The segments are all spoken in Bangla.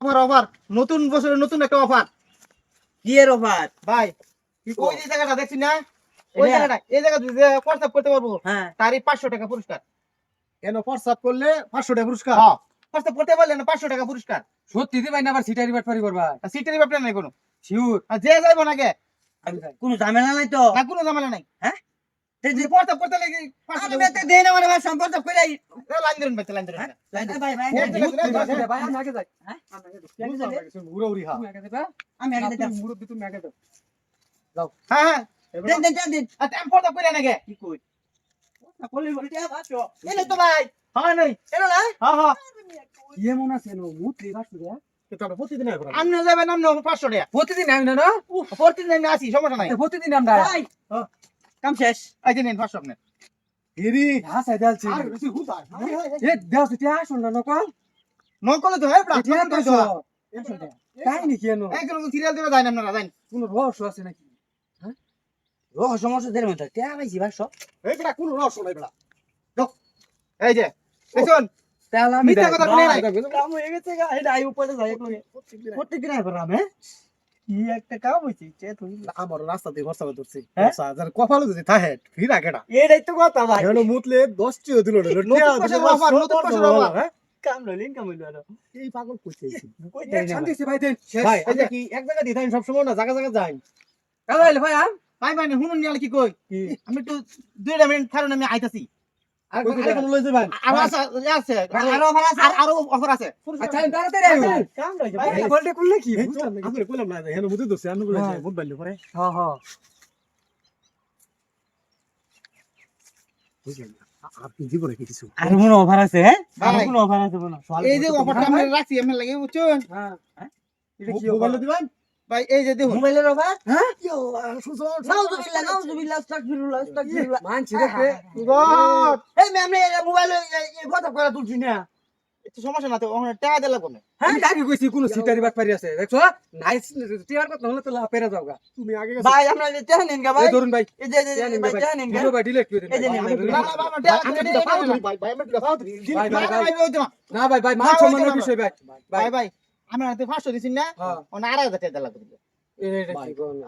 অফার অফার নতুন বছরের নতুন একটা অফার কি এর অফার ভাই ওই যে জায়গাটা দেখছি না? ওই? জায়গাটা এই জায়গা প্রস্তাব করতে পারব হ্যাঁ। তারই পাঁচশো টাকা পুরস্কার। কেন প্রস্তাব করলে পাঁচশো টাকা পুরস্কার? হ্যাঁ। প্রস্তাব করতে পারলে না পাঁচশো টাকা পুরস্কার? সত্যি দিবাই না আবার সিটারি করবা? সিটের ব্যাপার নাই কোনো। আর যে যাইবো কোনো ঝামেলা নাই তো? না কোনো ঝামেলা নাই। হ্যাঁ? প্রতিদিন আমি না প্রতিদিন আমি আসি সমস্যা নাই। প্রতিদিন আমরা ভাই। কাম শেষ। যে নিন পাঁচশো আপনার এরি হাসাই দেলছি। আর বেশি হুতা এ দেও সিটি আসুন না নকল। নকলে তো হয় প্রার্থনা এটা করতে তো হয়। তাই নাকি এনো? একজন সিরিয়াল দিবে যাই না আপনারা যাই কোন রহস্য আছে নাকি? রহ সমস্যা দের মধ্যে তে ভাই জিবা সব এই বেটা কোন রস নাই বেটা। এই যে দেখুন তাহলে আমি মিথ্যা কথা বলে নাই। কাম হয়ে গেছে গা। এটা আই উপরে যাই একলগে প্রত্যেকদিন আই করাম হ্যাঁ? কি একটা কাম হইছে? চে তুই আমার রাস্তা দিয়ে বর্ষা ধরছি। হ্যাঁ? বর্ষা যদি থাকে ফিরা কেডা? এটাই তো কথা ভাই। কেন মুতলে দশ দিল না নতুন বছরের অফার, নতুন বছরের অফার। কাম লইল ইনকাম হইল আর। এই পাগল কইতেছি কই শান্তি ভাই। দেন ভাই এই কি এক জায়গা দিয়ে থাকি সবসময় না জায়গা জায়গা যাই। কালে ভাই আম ভাই ভাই শুনুন নিয়ালে কি কই? আমি একটু দুইটা মিনিট কারণ আমি আইতাছি। আপনি জীবনে কি কিছু? আর মনে অফার আছে হ্যাঁ? আর ভাই। অফার আছে বলো এই যে অফারটা আমি রাখছি আমি লাগে বুঝছেন? হ্যাঁ। এটা কি মোবাইল দিবেন? ভাই এই যে দেখুন মোবাইলের অফার ইয়াল্লাহ সুজন নাউজুবিল্লাহ নাউজুবিল্লাহ আস্তাগফিরুল্লাহ আস্তাগফিরুল্লাহ মানছি দেখে গড এই ম্যাম রে মোবাইল কথা করা তুলছি না একটু সমস্যা না তো ওখানে টাকা দিলে না কইছি কোন সিটারি বাট পারি আছে দেখছ নাইস টিয়ার কথা হলে তো লাপেরা যাওগা তুমি আগে ভাই আমরা টেহা নিন গা ভাই ধরুন ভাই এই যে এই নিন ভাই ভাই নিন গা ভাই ডিলিট করে দিন এই যে না না বাবা টাকা আমি দিলে এটা পাও লাগবে না। ভাই ভাই না, না। না মান সম্মানের বিষয় ভাই ভাই ভাই আমি হাতে পাঁচশো দিচ্ছি না হ্যাঁ। ওনা আড়াই হাজার টাকা লাগবে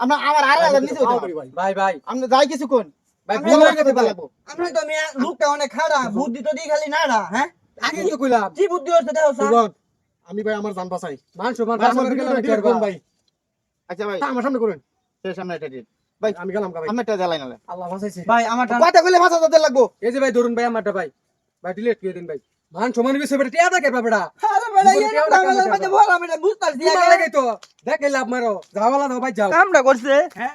আমরা আমার আড়াই হাজার নিচে ভাই ভাই ভাই। আমরা যাই কিছু কোন ভাই ভুল হয়ে গেছে দিতে ভাই। লাগবো আমরা তো মিয়া লোকটা অনেক খারাপ বুদ্ধি তো খালি হ্যাঁ? আগে তো কইলাম। কি বুদ্ধি হচ্ছে দেখো আমি ভাই আমার জান বাঁচাই। মান সম্মান ভাই, ভাই। আচ্ছা ভাই আমার সামনে করেন। এটা দিন আমি গেলাম কা ভাই। আমি একটা জ্বালাই নালে আল্লাহ বাঁচাইছে। ভাই আমার কথা কইলে পাঁচ হাজার টাকা লাগবো। এই যে ভাই ধরুন ভাই আমারটা ভাই। ভাই ডিলিট করে দিন ভাই। মান সম্মানের বিষয় বেটা টিয়া দেখে বাবড়া আরে বেটা এই নামের দিতে মধ্যে বল বুঝতাছি লাগে তো? দেখে লাভ মারো যাওয়ালা দাও ভাই যাও। কামটা করছে। হ্যাঁ।